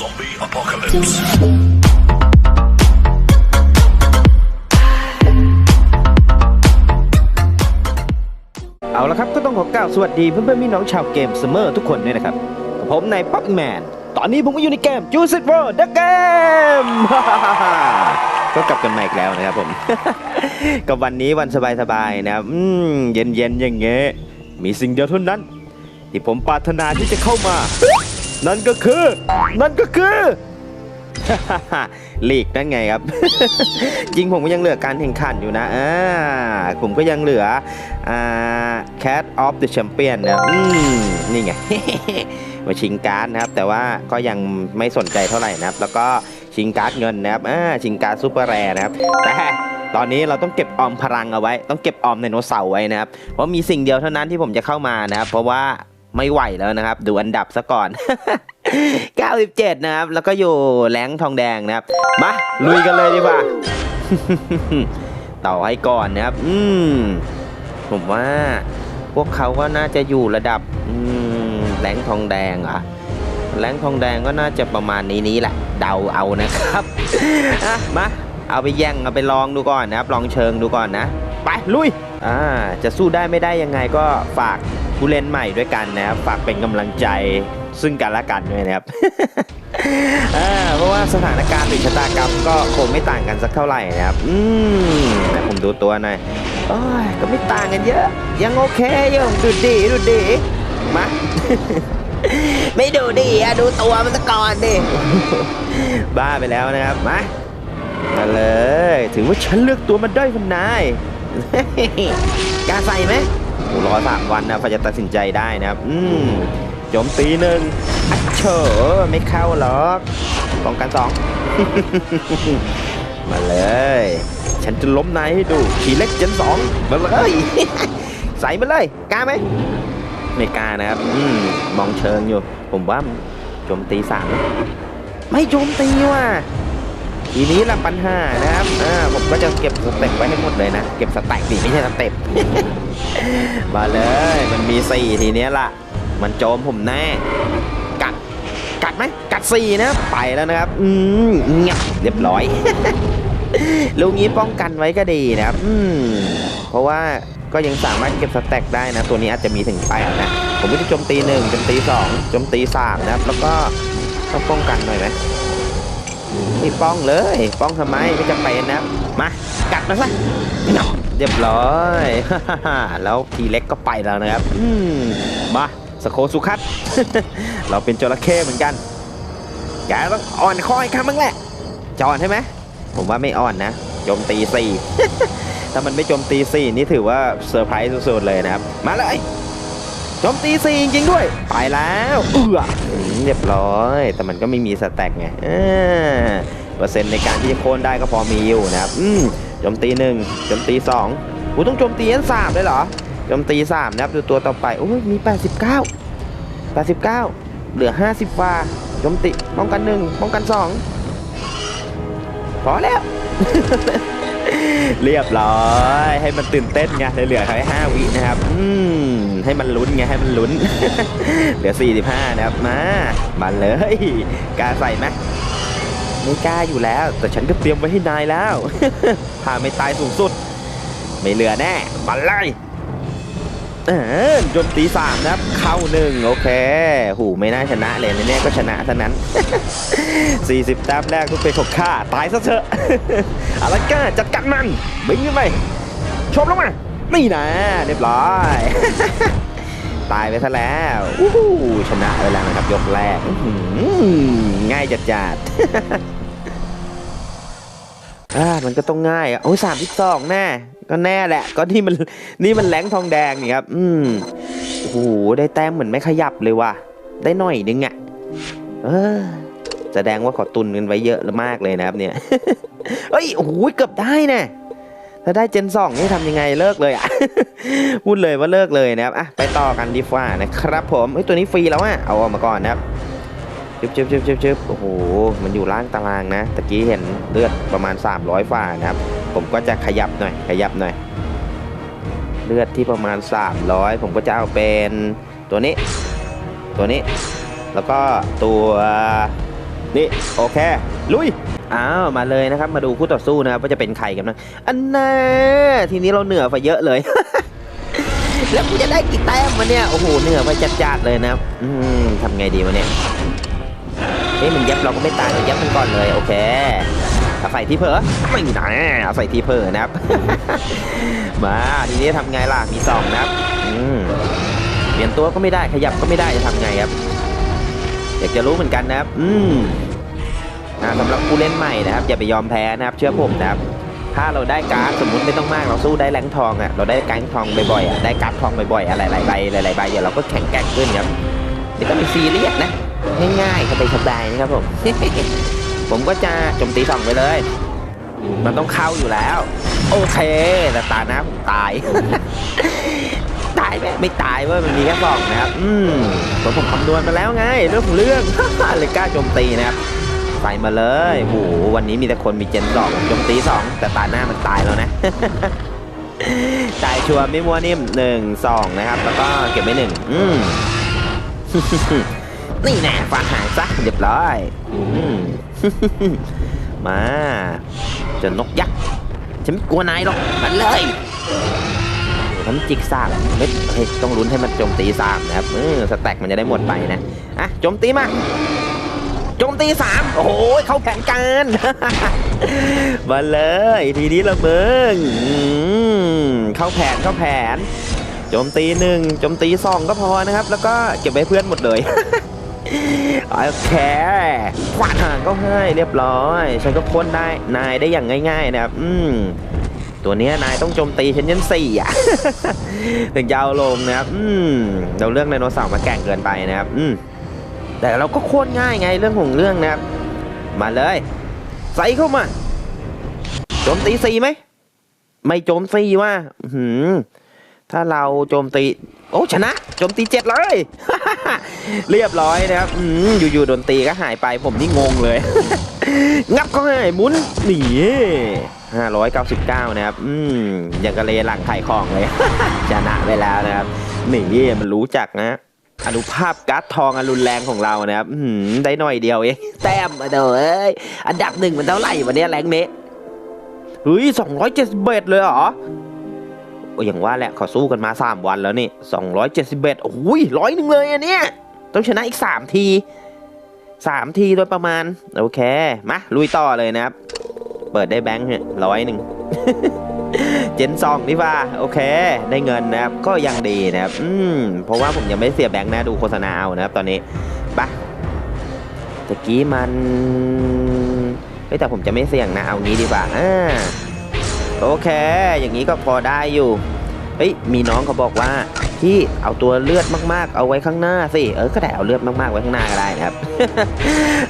Zombie apocalypse. เอาละครับก็ต้องขอกล่าวสวัสดีเพื่อนๆพี่น้องชาวเกมเสมอทุกคนด้วยนะครับกับผมนายป๊อปแมนตอนนี้ผมก็อยู่ในเกม Juice It World The Game ก็กลับกันมาอีกแล้วนะครับผม กับวันนี้วันสบายๆนะครับเย็นๆอย่างเงี้ยมีสิ่งเดียวเท่านั้น ที่ผมปรารถนาที่จะเข้ามา นั่นก็คือ นั่นก็คือลีกนั่นไงครับ จริงผมก็ยังเหลือการแข่งขันอยู่นะอ่าผมก็ยังเหลืออ่า Cat of the Champion นะอืมนี่ไงมาชิงการ์ดนะครับ แต่ว่าก็ยังไม่สนใจเท่าไหร่นะครับ แล้วก็ชิงการ์ดเงินนะครับอ่าชิงการ์ดซูเปอร์แรนะครับ แต่ตอนนี้เราต้องเก็บออมพลังเอาไว้ ต้องเก็บออมไดโนเสาร์ไว้นะครับ เพราะมีสิ่งเดียวเท่านั้นที่ผมจะเข้ามานะครับ เพราะว่า ไม่ไหวแล้วนะครับ ดูอันดับซะก่อน 97 นะครับ แล้วก็อยู่แรงทองแดงนะครับ มาลุยกันเลยดีกว่า ต่อให้ก่อนนะครับ อืม ผมว่า พวกเขาก็น่าจะอยู่ระดับอืมแรงทองแดงเหรอะแรงทองแดงก็น่าจะประมาณนี้นี้แหละ เดาเอานะครับอะมาเอาไปแย่งเอาไปลองดูก่อนนะครับ ลองเชิงดูก่อนนะ ไปลุยอ่าจะสู้ได้ไม่ได้ยังไงก็ฝาก ผู้เล่นใหม่ด้วยกันนะครับฝากเป็นกำลังใจซึ่งกันและกันด้วยนะครับเพราะว่าสถานการณ์หรือชะตากรรมก็คงไม่ต่างกันสักเท่าไหร่นะครับ อืมผมดูตัวหน่อยโอ้ยก็ไม่ต่างกันเยอะ ยังโอเคอยู่ดูดีดูดีมาไม่ดูดีอะดูตัวมันซะก่อนดิบ้าไปแล้วนะครับมามาเลยถือว่าฉันเลือกตัวมันได้คนนายกล้าใส่ไหม อ้รอสามวันนะพอจะตัดสินใจได้นะครับ อืมโจมตีหนึ่งอัดเฉอไม่เข้าหรอกป้องกันสองมาเลย ฉันจะล้มนายให้ดูทีเล็กเจนสองมาเลยใส่มาเลยกล้าไหมไม่กล้านะครับอืมมองเชิงอยู่ ผมว่าโจมตีสามไม่โจมตีว่ะ ทีนี้ละปัญหานะครับอ่าผมก็จะเก็บสเต็ปไว้ให้หมดเลยนะ เก็บสแต็กดิไม่ใช่สเต็ปมาเลย มันมีสี่ทีเนี้ยละมันโจมผมแน่ กัด กัดไหม กัดสี่นะ ไปแล้วนะครับ อืมเงียบเรียบร้อย ลูกนี้ป้องกันไว้ก็ดีนะครับ อืม เพราะว่าก็ยังสามารถเก็บสแต็กได้นะ ตัวนี้อาจจะมีถึงแปดนะ ผมก็จะโจมตีหนึ่งโจมตีสองโจมตีสามนะครับ แล้วก็ต้องป้องกันหน่อยไหม ไม่ป้องเลย ป้องทำไมไม่จำเป็นนะ มา กัดมาซะเรียบร้อย แล้วทีเล็กก็ไปแล้วนะครับมาสโคสุคัตเราเป็นจระเข้เหมือนกันแกต้องอ่อนคอยคำบ้างแหละจะอ่อนใช่ไหมผมว่าไม่อ่อนนะโจมตีสี่ถ้ามันไม่โจมตีสี่นี่ถือว่าเซอร์ไพรส์สุดๆเลยนะครับ มาเลย โจมตีสี่จริงด้วย ไปแล้วเอือเรียบร้อย แต่มันก็ไม่มีสแต็กไงเออเปอร์เซ็นต์ในการที่จะโค่นได้ก็พอมีอยู่นะครับ อืมโจมตีหนึ่งโจมตีสองกูต้องโจมตียันสามเลยเหรอโจมตีสามนะครับดูตัวต่อไปโอ้ยมี89 89เหลือ50ฟ้าโจมตีป้องกันหนึ่งป้องกันสองพอแล้ว เรียบร้อย ให้มันตื่นเต้นไงเหลือแค่ห้าวินะครับ อืมให้มันลุ้นไงให้มันลุ้น เหลือ 45 นะครับมามาเลยกล้าใส่ไหมไม่กล้าอยู่แล้ว แต่ฉันก็เตรียมไว้ให้นายแล้วถ้าไม่ตายสูงสุด ไม่เหลือแน่มาเลย เออจนตีสามนะครับ เข้าหนึ่งโอเค หูไม่น่าชนะเลยแน่ๆก็ชนะเท่านั้น 40แต้มแรกทุกเป็นของข้า ตายซะเถอะอะไรก้าจัดการมันบิงขึ้นไปชมลงมา นี่นะเรียบร้อย ตายไปซะแล้วอู้หูชนะไปแล้วนะครับยกแรก ง่ายจัดจัดๆมันก็ต้องง่ายอะโอ้ยสามสิบสองแน่ ก็แน่แหละ ก็นี่มันนี่มันแหลงทองแดงนี่ครับ อืมโอ้โหได้แต้มเหมือนไม่ขยับเลยว่ะ ได้หน่อยนึงอะ เออแสดงว่าขอตุนกันไว้เยอะมากเลยนะครับ เนี่ยเอ้ยโอ้โหเกือบได้นะถ้าได้เจนสองนี่ทำยังไงเลิกเลยอะพูดเลยว่าเลิกเลยนะครับอะไปต่อกันดีฟ้านะครับ ผมเฮ้ยตัวนี้ฟรีแล้วอะเอาออกมาก่อนนะครับ ชึบชึบชึบชึบชึบโอ้โห มันอยู่ล่างตารางนะตะกี้เห็นเลือดประมาณ 300ฝ่านะครับ ผมก็จะขยับหน่อยขยับหน่อย เลือดที่ประมาณ 300 ผมก็จะเอาเป็นตัวนี้ ตัวนี้ แล้วก็ตัวนี่โอเค ลุยอ้าวมาเลยนะครับ มาดูคู่ต่อสู้นะครับว่าจะเป็นใครกันนะอันน่าทีนี้เราเหนือไปเยอะเลย แล้วกูจะได้กี่แต้มมาเนี่ยโอ้โหเหนือไปจัดๆเลยนะครับ อืมทำไงดีวะเนี่ย เอ้ยมันยับเราก็ไม่ตายเรายับมันก่อนเลยโอเคเอาใส่ที่เพอไม่นะเอาใส่ที่เพอนะครับ มาทีนี้ทำไงล่ะมีสองนะครับอืเปลี่ยนตัวก็ไม่ได้ขยับก็ไม่ได้จะทำไงครับ อยากจะรู้เหมือนกันนะครับ อืมสำหรับผู้เล่นใหม่นะครับอย่าไปยอมแพ้นะครับ เชื่อผมนะครับ ถ้าเราได้การ์ดสมมุติไม่ต้องมากเราสู้ได้แรงทองอะเราได้การ์ดทองบ่อยๆอะได้การ์ดทองบ่อยๆอะไรหลายๆใบหลายๆใบเดี๋ยวเราก็แข็งแกร่งขึ้นครับไม่ต้องไปซีเรียสนะ ง่ายๆสบายๆนะครับผม ผมก็จะโจมตีสองไปเลย มันต้องเข้าอยู่แล้ว โอเคแต่ตาหน้าผมตาย ตายไหมไม่ตายเว้ยมันมีแค่สองนะครับ อืมผมผมคำนวณมาแล้วไง เรื่องของเรื่องเลยกล้าโจมตีนะครับใส่มาเลยโหวันนี้มีแต่คนมีเจนสองโจมตีสองแต่ตาหน้ามันตายแล้วนะตายชัวร์ไม่มัวนิ่มหนึ่งสองนะครับ แล้วก็เก็บไว้หนึ่งอืม นี่แน่ฟาดหางซะเรียบร้อยมมาจานกยักษ์ฉันไม่กลัวนายหรอกมาเลยทำจิกสามเฮ้ยเฮ้ยต้องลุ้นให้มันโจมตีสามนะครับเออสแต็กมันจะได้หมดไปนะอะโจมตีมาโจมตีสามโอ้โห เข้าแผนการ มาเลย ทีนี้ละมึงเข้าแผนเข้าแผน โจมตีหนึ่งโจมตีสองก็พอนะครับ แล้วก็เก็บไว้เพื่อนหมดเลย โอเคฟาดหางก็ให้เรียบร้อย ฉันก็พ้นได้นายได้อย่างง่ายๆนะครับ อืมตัวนี้นายต้องโจมตีฉันยันสี่อะถึงจะเอาลงนะครับ อืมเราเรื่องไดโนเสาร์มาแก่งเกินไปนะครับ อืมแต่เราก็โคตรง่ายไงเรื่องของเรื่องนะครับ มาเลยใส่เข้ามาโจมตีสี่ไหมไม่โจมตีว่า อื้อหือ ถ้าเราโจมตี โอ้ชนะโจมตีเจ็ดเลย เรียบร้อยนะครับอืมอยู่ๆโดนตีก็หายไปผมนี่งงเลย งับก็ให้หมุนหนีห้าร้อยเก้าสิบเก้านะครับ อืมอย่างกะเลหลังไข่ของเลย ชนะไปแล้วนะครับหนีมันรู้จักนะอนุภาพการ์ดทองอรุนแรงของเรานะครับอืมได้หน่อยเดียวเอง แต้มมาเด้อเอ้ย อันดับหนึ่งมันเท่าไหร่วันนี้แรงเนี้เฮ้ยสองร้อยเจ็ดสิบเอ็ดเลยเหรอ อย่างว่าแหละเขาสู้กันมา 3 วันแล้วนี่ 271 โอ้ยร้อยหนึ่งเลยอันเนี้ยต้องชนะอีก 3 ที 3 ทีโดยประมาณ โอเค มา ลุยต่อเลยนะครับ เปิดได้แบงค์เนี่ยร้อยหนึ่งเจนซองนี่ว่าโอเค ได้เงินนะครับ ก็ยังดีนะครับ อืม เพราะว่าผมยังไม่เสียแบงค์นะ ดูโฆษณาเอานะครับ ตอนนี้ไปะตะกี้มันเฮ้ยแต่ผมจะไม่เสี่ยงนะ เอางี้ดีกว่าอ่าโอเค อย่างนี้ก็พอได้อยู่ ฮ้ยมีน้องเขาบอกว่าที่เอาตัวเลือดมากๆ เอาไว้ข้างหน้าสิเออก็ได้เอาเลือดมากๆไว้ข้างหน้าก็ได้นะครับ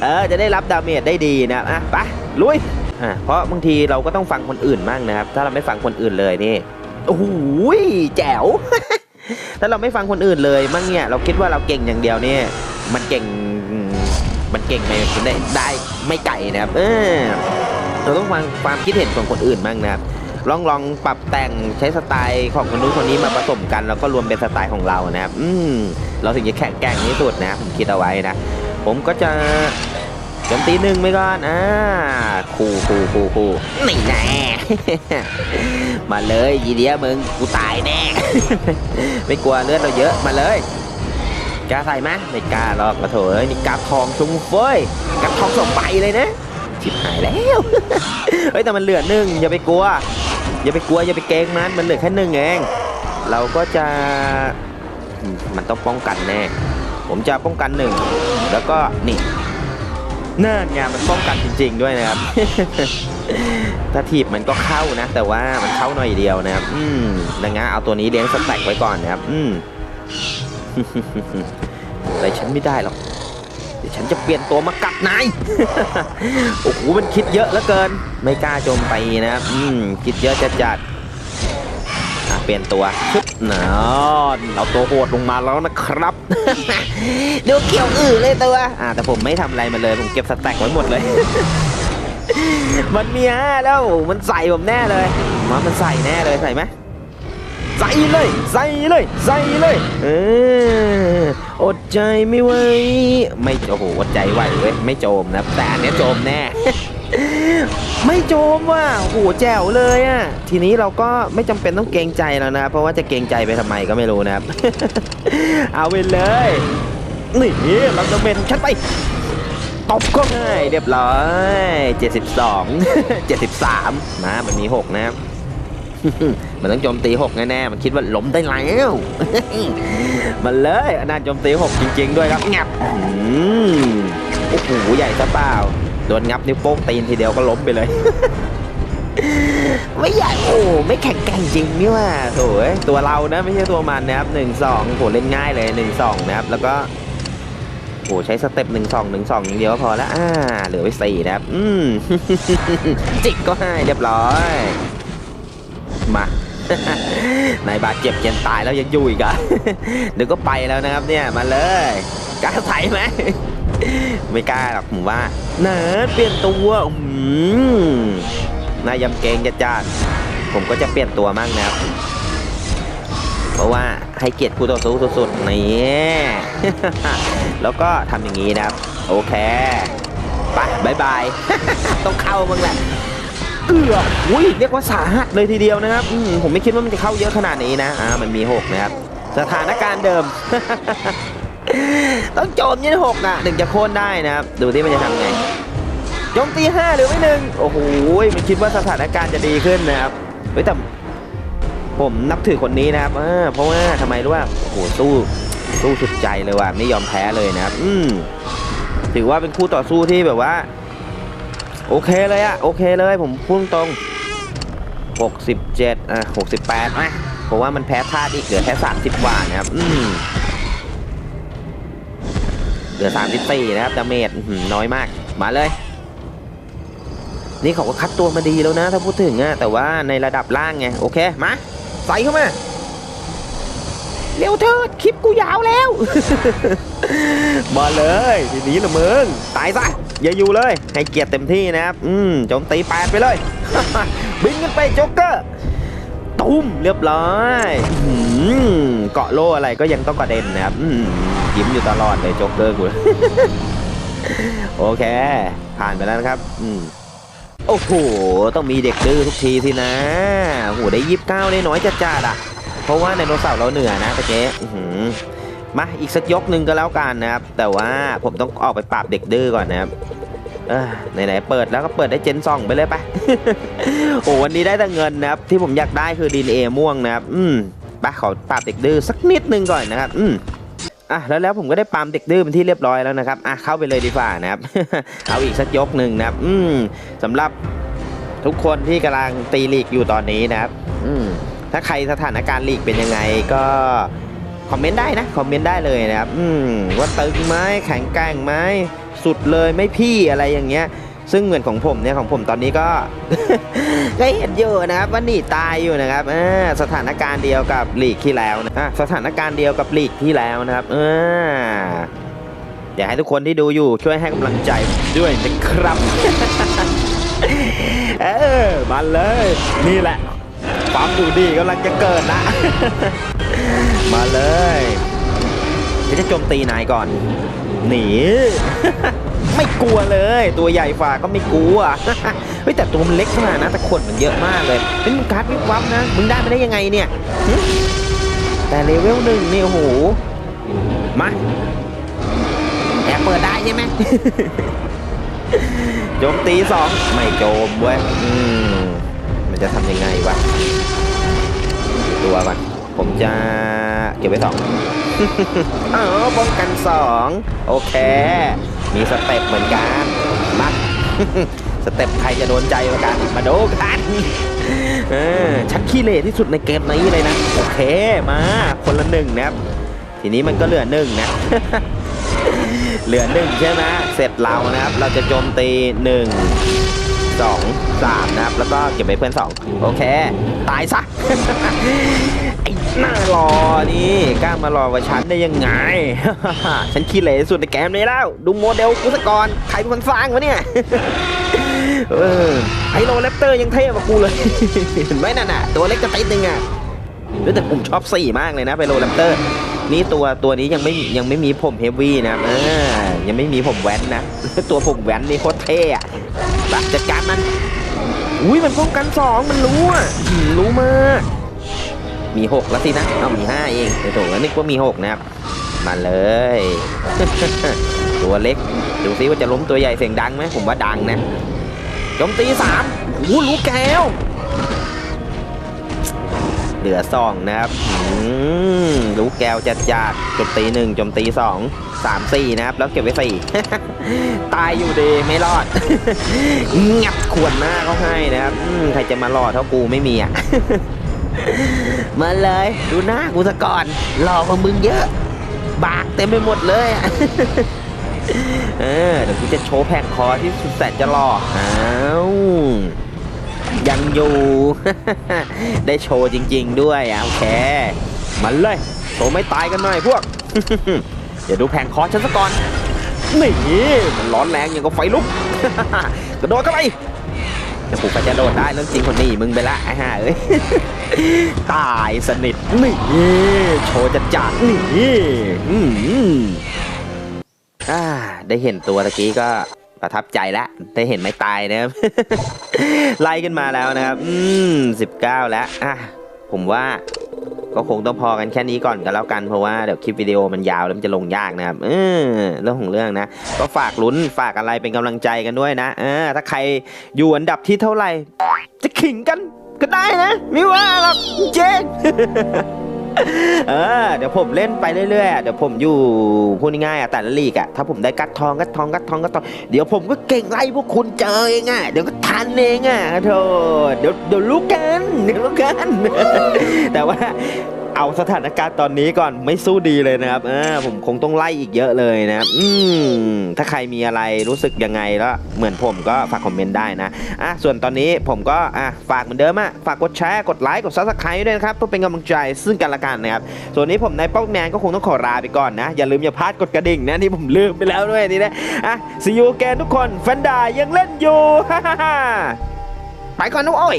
เออจะได้รับดาเมจได้ดีนะครับอะไปลุยอะเพราะบางทีเราก็ต้องฟังคนอื่นบ้างนะครับ ถ้าเราไม่ฟังคนอื่นเลยนี่โอ้โหแจ๋วถ้าเราไม่ฟังคนอื่นเลยมั่งเนี่ยเราคิดว่าเราเก่งอย่างเดียวเนี่ยมันเก่งมันเก่งไปได้ได้ไม่ไก่นะครับ เออเราต้องฟังความคิดเห็นของคนอื่นบ้างนะครับ ลองลองปรับแต่งใช้สไตล์ของคนนู้นคนนี้มาผสมกัน แล้วก็รวมเป็นสไตล์ของเรานะครับอืมเราถึงจะแข็งแกร่งที่สุดนะผมคิดเอาไว้นะ ผมก็จะโจมตีหนึ่งไปก่อนอ่าคูคูคูคูนี่แน่มาเลยยีเดียมึงกูตายแน่ไม่กลัวเลือดเราเยอะมาเลยกล้าใส่ไหมไม่กล้าหรอกกระโถอ้ยนี่กับทองชุงเฟ้ยกับทองสองใบเลยนะชิบหายแล้ว เฮ้ยแต่มันเหลือหนึ่งอย่าไปกลัว อย่าไปกลัวอย่าไปเกงมันมันเหลือแค่หนึ่งเองเราก็จะมันต้องป้องกันแน่ ผมจะป้องกันหนึ่งแล้วก็นี่เนั่นไงมันป้องกันจริง ๆ ด้วยนะครับ ถ้าถีบมันก็เข้านะ แต่ว่ามันเข้าหน่อยเดียวนะครับ อืมดังนั้นเอาตัวนี้เลี้ยงสแต็กไว้ก่อนนะครับ อืมอะไรฉันไม่ได้หรอก ยวฉันจะเปลี่ยนตัวมากัดนาย โอ้โห มันคิดเยอะเหลือเกิน ไม่กล้าโจมตีนะครับ อืม คิดเยอะจะจัดเปลี่ยนตัวชึบนอนเอาตัวโหดลงมาแล้วนะครับดูเกี่ยวอือเลยตัว อ่า แต่ผมไม่ทำอะไรมันเลย ผมเก็บสแต็กไว้หมดเลย มันมีห้าแล้ว มันใส่ผมแน่เลยมามันใส่แน่เลย ใส่ไหม ใส่เลยใส่เลยใส่เลยเอออดใจไม่ไหวไม่โอ้โหอดใจไหวเว้ยไม่โจมนะแต่อันเนี้ยโจมแน่ ไม่โจมว่ะโอ้โหแจ๋วเลยอะทีนี้เราก็ไม่จำเป็นต้องเกรงใจแล้วนะเพราะว่าจะเกรงใจไปทำไมก็ไม่รู้นะครับเอาไปเลยนี่เราจะเป็นชัดไปตบก็ง่ายเรียบร้อย 72 73 นะมันมี 6 นะครับ มันต้องโจมตี6แน่ๆมันคิดว่าล้มได้แล้วมันเลยอนนั้นโจมตี6จริง ๆ ด้วยครับงับโอ้โหใหญ่ซะเปล่าโดนงับนิ้วโป้งตีนทีเดียวก็ล้มไปเลย ไม่ใหญ่โอ้ไม่แข็งแกร่งจริงนี่ว่าโถ่เอ้ยตัวเรานะไม่ใช่ตัวมันนะครับหนึ่งสองโหเล่นง่ายเลยหนึ่งสองนะครับ แล้วก็โหใช้สเต็ปหนึ่งสองหนึ่งสองอย่างเดียวก็พอแล้วอ่าเหลือไว้สี่นะครับ อืมจิกก็ให้เรียบร้อย มา นายบาดเจ็บเจ็นตายแล้วยังอยู่อีกอะเดี๋ยวก็ไปแล้วนะครับเนี่ยมาเลยกล้าใส่ไหมไม่กล้าหรอกผมว่าเนิร์ดเปลี่ยนตัวอืมนายยำเกงจะจ้าผมก็จะเปลี่ยนตัวมั่งนะครับ เพราะว่าให้เกียรติคู่ต่อสู้สุดๆนี่แล้วก็ทำอย่างนี้นะครับ โอเคไปบายบาย ต้องเข้ามึงแหละ เอืออุ้ยเรียกว่าสาหัสเลยทีเดียวนะครับอืผมไม่คิดว่ามันจะเข้าเยอะขนาดนี้นะอ่ามันมีหกนะครับสถานการณ์เดิม ต้องโจมยี่หกอะถึงจะโค่นได้นะครับ ดูที่มันจะทำไงโจมตีห้าหรือไม่หนึ่งโอ้โหมันคิดว่าสถานการณ์จะดีขึ้นนะครับเฮ้ยแต่ผมนับถือคนนี้นะครับเออเพราะว่าทำไมรู้ว่าโอ้โหสู้สู้สุดใจเลยว่ะไม่ยอมแพ้เลยนะครับ อืมถือว่าเป็นคู่ต่อสู้ที่แบบว่า โอเคเลยอะโอเคเลยผมพูดตรง 67 อะ 68นะเพราะว่ามันแพ้ธาตุอีกเหลือแค่ 30กว่านะครับ อืมเหลือ 34 นะครับดาเมจน้อยมาก มาเลย นี่เขาก็คัดตัวมาดีแล้วนะ ถ้าพูดถึงอะแต่ว่าในระดับล่างไง โอเค มา ใส่เข้ามา เร็วเถิดคลิปกูยาวแล้ว มาเลยทีนี้ละมึงตายซะอย่าอยู่เลย ให้เกียรติเต็มที่นะครับ อืมโจมตีแปดไปเลย บินกันไปโจ๊กเกอร์ตุ้มเรียบร้อยเกาะโล่อะไรก็ยังต้องกระเด็นนะครับยิ้มอยู่ตลอดเลยโจ๊กเกอร์กูโอเค ผ่านไปแล้วนะครับ อืมโอ้โห ต้องมีเด็กดื้อทุกทีสินะโอ้โหได้ยิบเก้าได้น้อยจัดจัดๆอะ เพราะว่าในโนเสาร์เราเหนือนะตะเจ๊มาอีกสักยกหนึ่งก็แล้วกันนะครับ แต่ว่าผมต้องออกไปปราบเด็กดื้อก่อนนะครับไหนๆเปิดแล้วก็เปิดได้เจนซองไปเลยไปโอ้วันนี้ได้แต่เงินนะครับ ที่ผมอยากได้คือดีเอม่วงนะครับ อืมไปขอปราบเด็กดื้อสักนิดนึงก่อนนะครับ อืมอะแล้วแล้วผมก็ได้ปามเด็กดื้อเป็นที่เรียบร้อยแล้วนะครับอะเข้าไปเลยดีกว่านะครับ เอาอีกสักยกหนึ่งนะครับ อืมสำหรับทุกคนที่กำลังตีลีกอยู่ตอนนี้นะครับ อืม ถ้าใครสถานการณ์ลีกเป็นยังไงก็คอมเมนต์ได้นะคอมเมนต์ได้เลยนะครับอืมว่าตึงไหมแข็งแกร่งไหมสุดเลยไม่พี่อะไรอย่างเงี้ย ซึ่งเหมือนของผมเนี่ยของผมตอนนี้ก็ก็เห็นอยู่นะครับว่าหนีตายอยู่นะครับสถานการณ์เดียวกับลีกที่แล้วนะสถานการณ์เดียวกับลีกที่แล้วนะครับอ่าอยากให้ทุกคนที่ดูอยู่ช่วยให้กำลังใจด้วยนะครับเออมาเลย นี่แหละ ความดูดีกำลังจะเกิดนะ มาเลยเดี๋ยวจะโจมตีนายก่อน หนี ไม่กลัวเลย ตัวใหญ่ฝ่าก็ไม่กลัวเฮ้ยแต่ตัวมันเล็กขนาดนะแต่ขนมันเยอะมากเลยนี่มึงการ์ดวิบวับนะมึงได้มาได้ยังไงเนี่ยแต่เลเวลหนึ่งนี่โอ้โหมาแอบเปิดได้ใช่ไหมโจมตีสองไม่โจมเว้ย จะทำยังไงวะดูตัวก่อนผมจะเก็บไว้สองอ๋อป้องกันสองโอเค มีสเต็ปเหมือนกันมาสเต็ปใครจะโดนใจกว่ากันมาดูกันเออชักขี้เหร่ที่สุดในเกมนี้เลยนะ โอเคมาคนละหนึ่งนะครับ ทีนี้มันก็เหลือหนึ่งนะ เหลือหนึ่งใช่ไหมเสร็จเรานะครับ เราจะโจมตีหนึ่งสอง สามนะครับ แล้วก็เก็บไว้เพื่อนสองโอเค ตายซะ ไอ้หน้ารอนี่กล้ามารอว่าฉันได้ยังไง ฉันขี้เหร่ที่สุดในเกมนี้แล้ว ดูโมเดลกูสก่อนใครเป็นคนสร้างวะเนี่ยเออไอโรแรปเตอร์ยังเท่กว่ากูเลยเห็นไหมนั่นน่ะ ตัวเล็กจะติดนึงอะแต่ผมชอบสี่มากเลยนะไปโรแรปเตอร์ นี่ตัวตัวนี้ยังไม่ยังไม่มีผมเฮฟวี่นะครับเออยังไม่มีผมแว้นนะ ตัวผมแว้นนี่โคตรเท่อะไปจัดการมัน อุ้ยมันป้องกันสองมันรู้อะรู้มากมีหกแล้วสินะเอามีห้าเองเดี๋ยวโถนึกว่ามีหกนะครับมาเลย ตัวเล็ก ดูซิว่าจะล้มตัวใหญ่เสียงดังไหมผมว่าดังนะโจมตีสามโอ้โหรู้แก้ว เหลือสองนะครับอืมรู้แก้วจัดจัดจมตีหนึ่งจมตีสองสามสี่นะครับ แล้วเก็บไว้สี่ตายอยู่ดีไม่รอดงับขวนหน้าเขาให้นะครับใครจะมารอดเท่ากูไม่มีอะมาเลยดูหน้ากูซะก่อนหล่อกว่ามึงเยอะ บากเต็มไปหมดเลยอะเออเดี๋ยวกูจะโชว์แผงคอที่สุดแสนจะหล่ออ้าว ยังอยู่ ได้โชว์จริง ๆ ด้วยโอเคมาเลยโชว์ไม่ตายกันหน่อยพวก เดี๋ยวดูแผงคอฉันซะก่อนนี่มันร้อนแรงอย่างกับไฟลุกกระโดดเข้าไปแต่ผมก็จะโดดได้เรื่องจริงคนนี้มึงไปละอ่าเอ้ยตายสนิทนี่โชว์จัดจัดนี่อืมอ่าได้เห็นตัวตะกี้ก็ ประทับใจแล้วได้เห็นไม่ตายนะครับ ไล่ขึ้นมาแล้วนะครับ อืมสิบเก้าแล้วอะผมว่าก็คงต้องพอกันแค่นี้ก่อนกันแล้วกันเพราะว่าเดี๋ยวคลิปวิดีโอมันยาวแล้วมันจะลงยากนะครับเออเรื่องของเรื่องนะ ก็ฝากลุ้นฝากอะไรเป็นกำลังใจกันด้วยนะเออถ้าใครอยู่อันดับที่เท่าไหร่ จะขิงกันก็ได้นะ ไม่ว่าหรอกเจ๊ เออเดี๋ยวผมเล่นไปเรื่อยๆอะเดี๋ยวผมอยู่พูดง่ายๆอะแต่ละลีกอะถ้าผมได้กัดทองกัดทองกัดทองกัดทองเดี๋ยวผมก็เก่งไล่พวกคุณเจอเองอะเดี๋ยวก็ทันเองอะโธ่เดี๋ยวเดี๋ยวรู้กันเดี๋ยวรู้กันแต่ว่า เอาสถานการณ์ตอนนี้ก่อนไม่สู้ดีเลยนะครับผมคงต้องไล่อีกเยอะเลยนะครับอืมถ้าใครมีอะไรรู้สึกยังไงแล้วเหมือนผมก็ฝากคอมเมนต์ได้นะอะส่วนตอนนี้ผมก็อะฝากเหมือนเดิมอะฝากกดแชร์กดไลค์กดซับสไครต์ด้วยนะครับเพื่อเป็นกำลังใจซึ่งกันและกันนะครับส่วนนี้ผมในป๊อกแมนก็คงต้องขอลาไปก่อนนะ อย่าลืมอย่าพลาดกดกระดิ่งนะที่ผมลืมไปแล้วด้วยนี่นะอะ see you again ทุกคนแฟนดายังเล่นอยู่ไปก่อนนุ้ย